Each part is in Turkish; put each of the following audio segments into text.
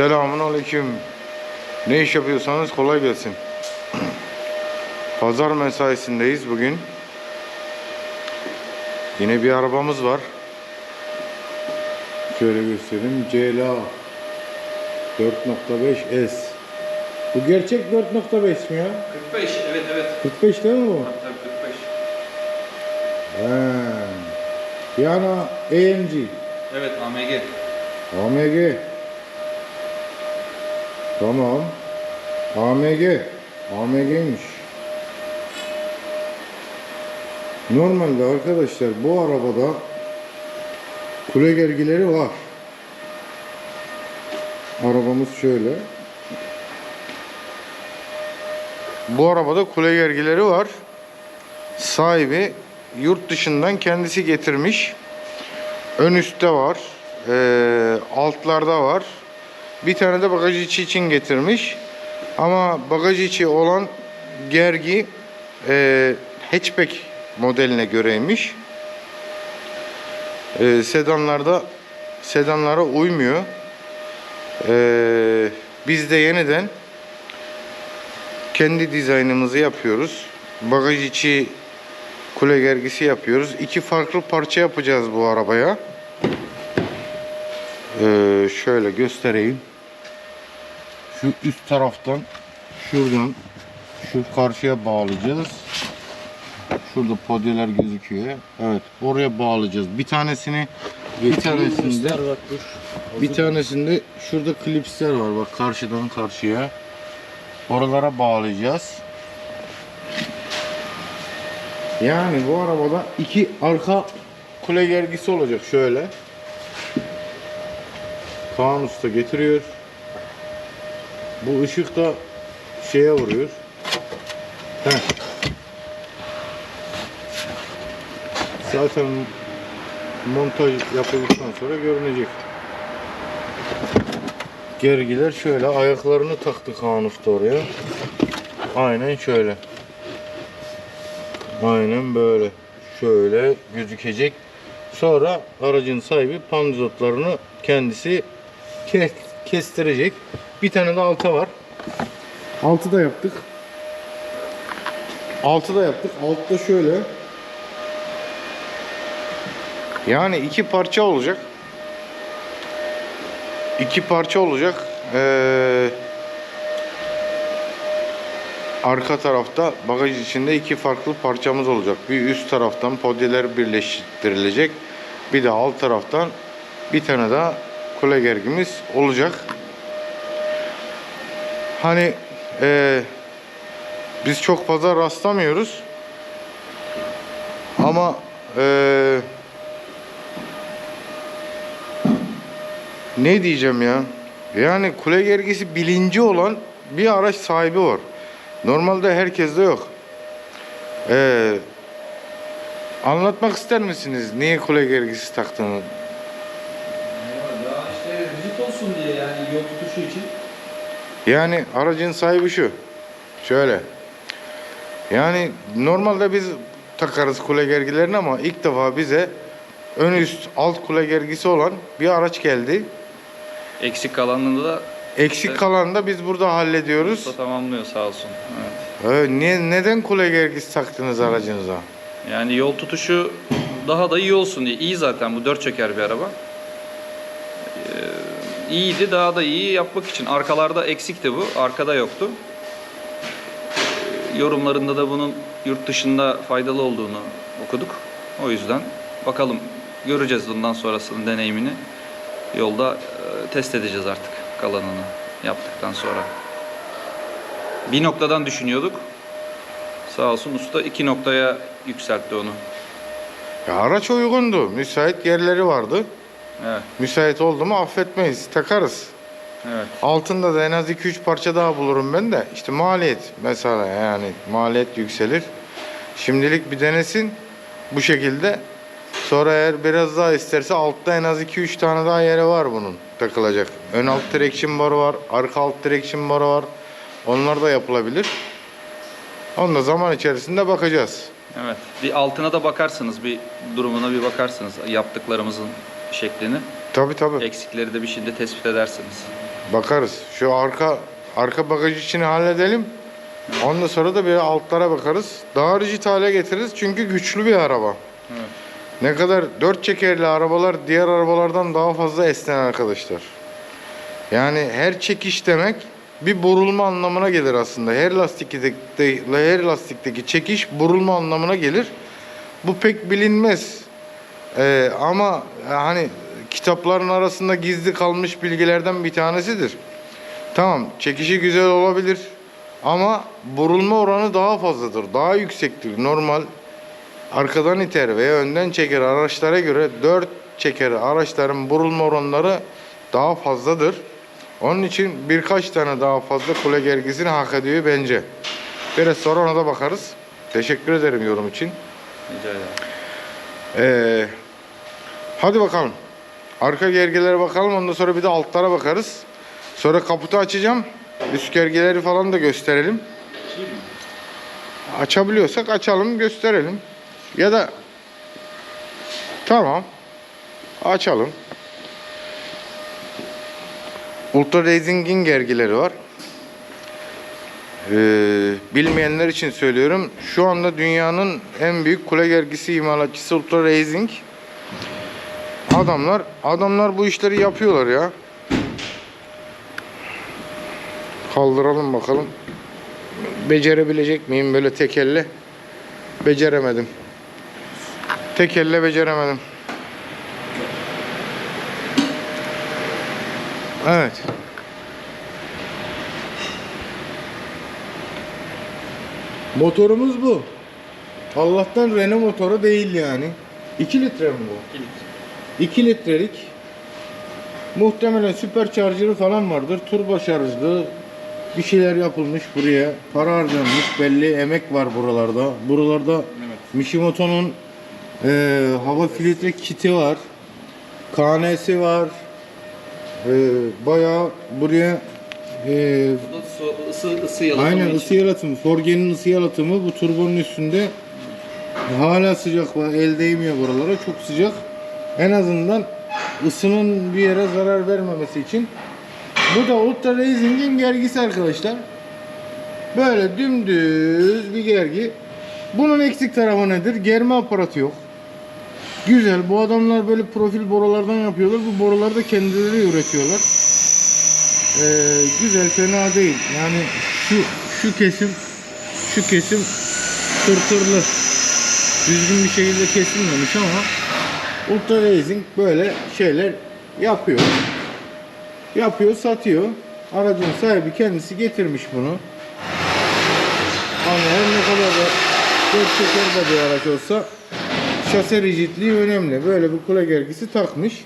Selamun aleyküm. Ne iş yapıyorsanız kolay gelsin. Pazar mesaisindeyiz bugün. Yine bir arabamız var. Şöyle göstereyim. CLA 4.5 S. Bu gerçek 4.5 mi ya? 45 evet evet. 45 değil mi bu? Tabii 45. He. Yani AMG. Evet AMG. AMG. Tamam. AMG. AMG'ymiş. Normalde arkadaşlar bu arabada kule gergileri var. Arabamız şöyle. Bu arabada kule gergileri var. Sahibi yurt dışından kendisi getirmiş. Ön üstte var. eee, altlarda var. Bir tane de bagaj içi için getirmiş. Ama bagaj içi olan gergi eee hatchback modeline göreymiş. Eee, sedanlarda sedanlara uymuyor. Eee, biz de yeniden kendi dizaynımızı yapıyoruz. Bagaj içi kule gergisi yapıyoruz. İki farklı parça yapacağız bu arabaya. Ee, şöyle göstereyim. Şu üst taraftan şuradan şu karşıya bağlayacağız. Şurada podyeler gözüküyor. Evet, oraya bağlayacağız. Bir tanesini bir tanesinde bir tanesinde şurada klipsler var bak karşıdan karşıya. Oralara bağlayacağız. Yani bu arabada iki arka kule gergisi olacak şöyle. Kaan Usta getiriyor. Bu ışık da şeye vuruyor. Heh. Zaten montaj yapıldıktan sonra görünecek. Gergiler şöyle ayaklarını taktı Kaan Usta oraya. Aynen şöyle. Aynen böyle. Şöyle gözükecek. Sonra aracın sahibi panzotlarını kendisi ke- kestirecek. Bir tane de alta var. Altı da yaptık. Altı da yaptık. Altta şöyle. Yani iki parça olacak. İki parça olacak. Ee, arka tarafta bagaj içinde iki farklı parçamız olacak. Bir üst taraftan podyeler birleştirilecek. Bir de alt taraftan bir tane daha kule gergimiz olacak. Hani eee, biz çok fazla rastlamıyoruz. Ama eee, ne diyeceğim ya? Yani kule gergisi bilinci olan bir araç sahibi var. Normalde herkeste yok. Ee, anlatmak ister misiniz niye kule gergisi taktığını? Ya işte vücut olsun diye yani yol tutuşu için. Yani aracın sahibi şu. Şöyle. Yani normalde biz takarız kule gergilerini ama ilk defa bize ön üst alt kule gergisi olan bir araç geldi. Eksik kalanını da Eksik Evet. kalanı da biz burada hallediyoruz. usta tamamlıyor sağ olsun. Evet. Ee, niye, neden kule gergisi taktınız aracınıza? Yani yol tutuşu daha da iyi olsun diye. İyi zaten bu dört çeker bir araba. İyiydi daha da iyi yapmak için. Arkalarda eksikti bu. Arkada yoktu. Yorumlarında da bunun yurt dışında faydalı olduğunu okuduk. O yüzden bakalım göreceğiz bundan sonrasının deneyimini. Yolda e, test edeceğiz artık kalanını yaptıktan sonra. Bir noktadan düşünüyorduk. Sağ olsun usta iki noktaya yükseltti onu. Ya araç uygundu. Müsait yerleri vardı. Evet, Müsait oldu mu affetmeyiz. Takarız. evet. Altında da en az 2-3 parça daha bulurum ben de. İşte maliyet mesela yani maliyet yükselir. Şimdilik bir denesin bu şekilde. Sonra eğer biraz daha isterse altta en az 2-3 tane daha yeri var bunun takılacak. Ön alt direksiyon barı var, arka alt direksiyon barı var. Onlar da yapılabilir. Onu da zaman içerisinde bakacağız. Evet. Bir altına da bakarsınız, bir durumuna bir bakarsınız yaptıklarımızın şeklini. Tabi tabi. Eksikleri de bir şekilde tespit edersiniz. Bakarız. Şu arka arka bagaj içini halledelim. Ondan sonra da bir altlara bakarız. Daha rigid hale getiririz çünkü güçlü bir araba. Evet. Ne kadar dört çekerli arabalar diğer arabalardan daha fazla esnen arkadaşlar. Yani her çekiş demek bir burulma anlamına gelir aslında. Her lastikteki her lastikteki çekiş burulma anlamına gelir. Bu pek bilinmez. Ee, ama hani kitapların arasında gizli kalmış bilgilerden bir tanesidir. Tamam, çekişi güzel olabilir ama burulma oranı daha fazladır, daha yüksektir. Normal arkadan iter veya önden çeker araçlara göre 4 çeker araçların burulma oranları daha fazladır. Onun için birkaç tane daha fazla kule gergisini hak ediyor bence. Biraz sonra ona da bakarız. Teşekkür ederim yorum için. Rica ederim. Ee, hadi bakalım. Arka gergilere bakalım. Ondan sonra bir de altlara bakarız. Sonra kaputu açacağım. Üst gergileri falan da gösterelim. Açabiliyorsak açalım, gösterelim. Ya da tamam. Açalım. Ultra Racing'in gergileri var. Ee, bilmeyenler için söylüyorum. Şu anda dünyanın en büyük kule gergisi imalatçısı Ultra Racing. Adamlar adamlar bu işleri yapıyorlar ya. Kaldıralım bakalım. Becerebilecek miyim böyle tek elle? Beceremedim. Tek elle beceremedim. Evet. Motorumuz bu. Allah'tan Renault motoru değil yani. 2 litre mi bu? 2 litrelik. Muhtemelen süpercharger'ı falan vardır. Turbo şarjlı bir şeyler yapılmış buraya. Para harcanmış. Belli emek var buralarda. Buralarda Evet. Mishimoto'nun e, hava filtre kiti var. KN'si var. E, bayağı buraya e, su, ısı, ısı yalıtımı Aynen için. ısı yalıtımı. Forgen'in ısı yalıtımı bu turbonun üstünde hala sıcak var. El değmiyor buralara. Çok sıcak. En azından ısının bir yere zarar vermemesi için. Bu da Ultra Racing'in gergisi arkadaşlar. Böyle dümdüz bir gergi. Bunun eksik tarafı nedir? Germe aparatı yok. Güzel. Bu adamlar böyle profil borulardan yapıyorlar. Bu boruları da kendileri üretiyorlar. Ee, güzel fena değil. Yani şu şu kesim şu kesim tırtırlı. Düzgün bir şekilde kesilmemiş ama Ultra Racing böyle şeyler yapıyor. Yapıyor, satıyor. Aracın sahibi kendisi getirmiş bunu. Ama her ne kadar da dört çeker de bir araç olsa şase rigidliği önemli. Böyle bir kule gergisi takmış.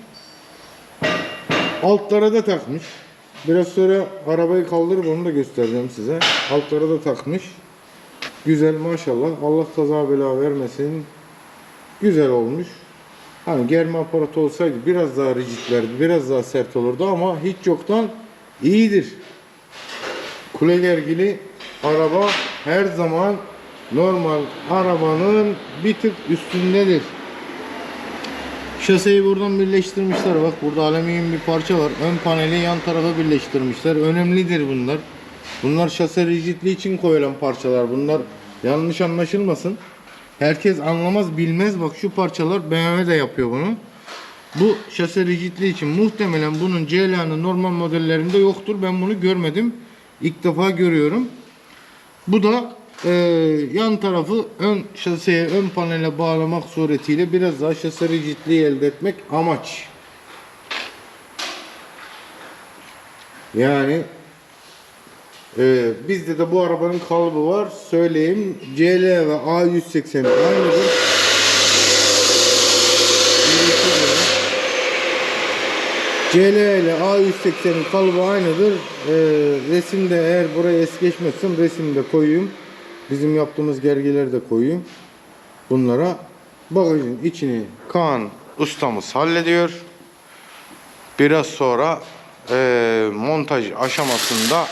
Altlara da takmış. Biraz sonra arabayı kaldırıp onu da göstereceğim size. Altlara da takmış. Güzel maşallah. Allah kaza bela vermesin. Güzel olmuş. Hani germe aparatı olsaydı biraz daha rigidlerdi, biraz daha sert olurdu ama hiç yoktan iyidir. Kule gergili araba her zaman normal arabanın bir tık üstündedir. Şaseyi buradan birleştirmişler. Bak burada alüminyum bir parça var. Ön paneli yan tarafa birleştirmişler. Önemlidir bunlar. Bunlar şase rigidliği için koyulan parçalar. Bunlar yanlış anlaşılmasın. Herkes anlamaz bilmez. Bak şu parçalar BMW de yapıyor bunu. Bu şase rigidliği için muhtemelen bunun CLA'nın normal modellerinde yoktur. Ben bunu görmedim. İlk defa görüyorum. Bu da e, yan tarafı ön şaseye, ön panele bağlamak suretiyle biraz daha şase rigidliği elde etmek amaç. Yani e, bizde de bu arabanın kalıbı var. Söyleyeyim. CL ve A180 aynıdır. CL ile A180'in kalıbı aynıdır. Ee, resimde eğer buraya es geçmezsem resimde koyayım. Bizim yaptığımız gergileri de koyayım. Bunlara bagajın içini Kaan ustamız hallediyor. Biraz sonra eee, montaj aşamasında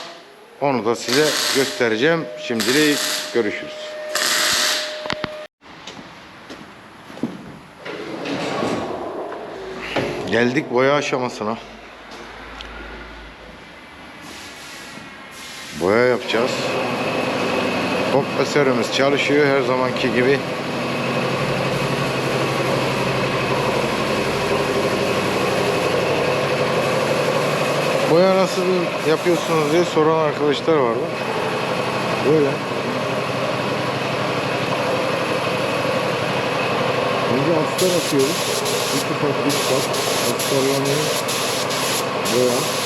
onu da size göstereceğim. Şimdilik görüşürüz. Geldik boya aşamasına. Boya yapacağız. Kompresörümüz çalışıyor her zamanki gibi. Boya nasıl yapıyorsunuz diye soran arkadaşlar vardı. Böyle. Önce astar atıyoruz. İki kat, üç kat. Astarlanıyor. Boya.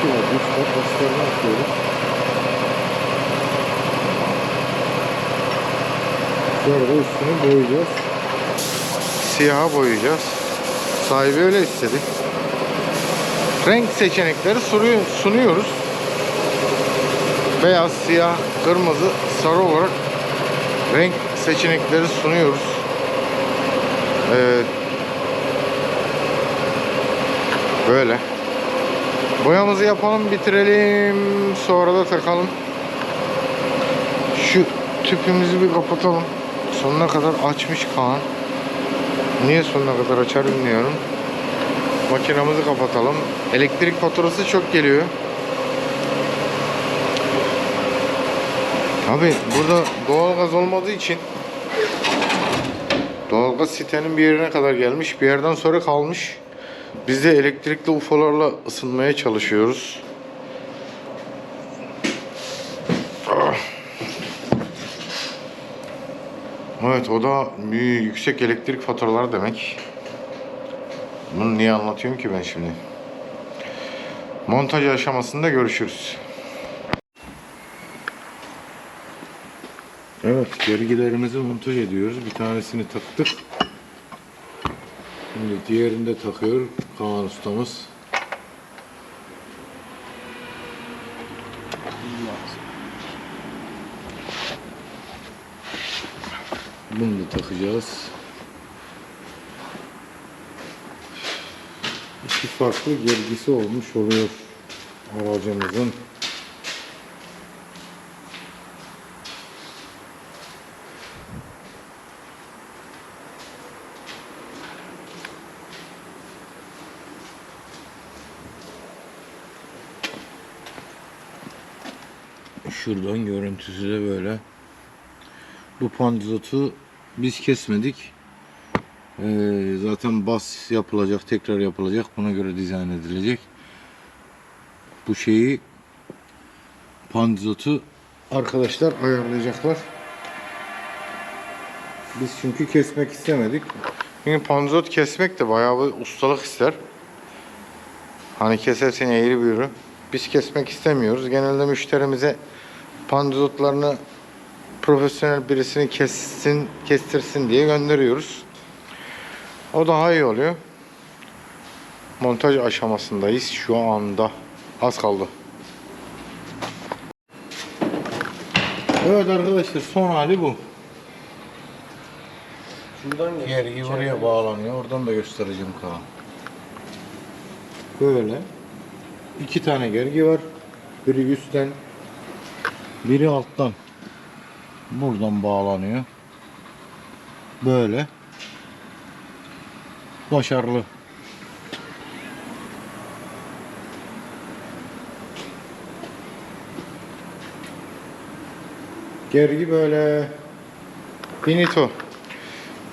İki kat, üç kat astarını atıyoruz. Sonra da üstünü boyayacağız. Siyaha boyayacağız. Sahibi öyle istedi. Renk seçenekleri sunuyor- sunuyoruz. Beyaz, siyah, kırmızı, sarı olarak renk seçenekleri sunuyoruz. Evet. Böyle. Boyamızı yapalım, bitirelim. Sonra da takalım. Şu tüpümüzü bir kapatalım. Sonuna kadar açmış Kaan. Niye sonuna kadar açar bilmiyorum. Makinamızı kapatalım. Elektrik faturası çok geliyor. Abi burada doğalgaz olmadığı için doğalgaz sitenin bir yerine kadar gelmiş. Bir yerden sonra kalmış. Biz de elektrikli UFO'larla ısınmaya çalışıyoruz. Evet o da yüksek elektrik faturaları demek. Bunu niye anlatıyorum ki ben şimdi? Montaj aşamasında görüşürüz. Evet gergilerimizi montaj ediyoruz. Bir tanesini taktık. Şimdi diğerini de takıyor Kaan ustamız. Bunu da takacağız. İki farklı gergisi olmuş oluyor aracımızın. Şuradan görüntüsü de böyle. Bu pandizotu biz kesmedik. Ee, zaten bas yapılacak, tekrar yapılacak. Buna göre dizayn edilecek. Bu şeyi pandizotu arkadaşlar ayarlayacaklar. Biz çünkü kesmek istemedik. Çünkü pandizot kesmek de bayağı bir ustalık ister. Hani kesersin eğri büğrü. Biz kesmek istemiyoruz. Genelde müşterimize pandizotlarını profesyonel birisini kessin, kestirsin diye gönderiyoruz. O daha iyi oluyor. Montaj aşamasındayız şu anda. Az kaldı. Evet arkadaşlar son hali bu. Şuradan. Gergi buraya bağlanıyor. Oradan da göstereceğim Kaan. Böyle. iki tane gergi var. Biri üstten, biri alttan. Buradan bağlanıyor. Böyle. Başarılı. Gergi böyle. Finito.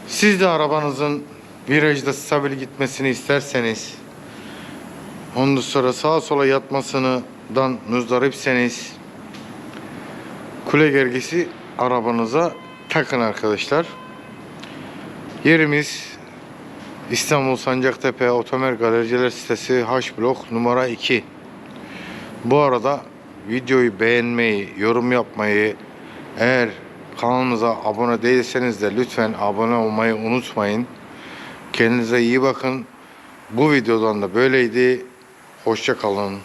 Siz de arabanızın virajda stabil gitmesini isterseniz ondan sonra sağa sola yatmasından müzdaripseniz kule gergisi arabanıza takın arkadaşlar. Yerimiz İstanbul Sancaktepe Otomer Galericiler sitesi H blok numara 2. Bu arada videoyu beğenmeyi, yorum yapmayı, eğer kanalımıza abone değilseniz de lütfen abone olmayı unutmayın. Kendinize iyi bakın. Bu videodan da böyleydi. Hoşça kalın.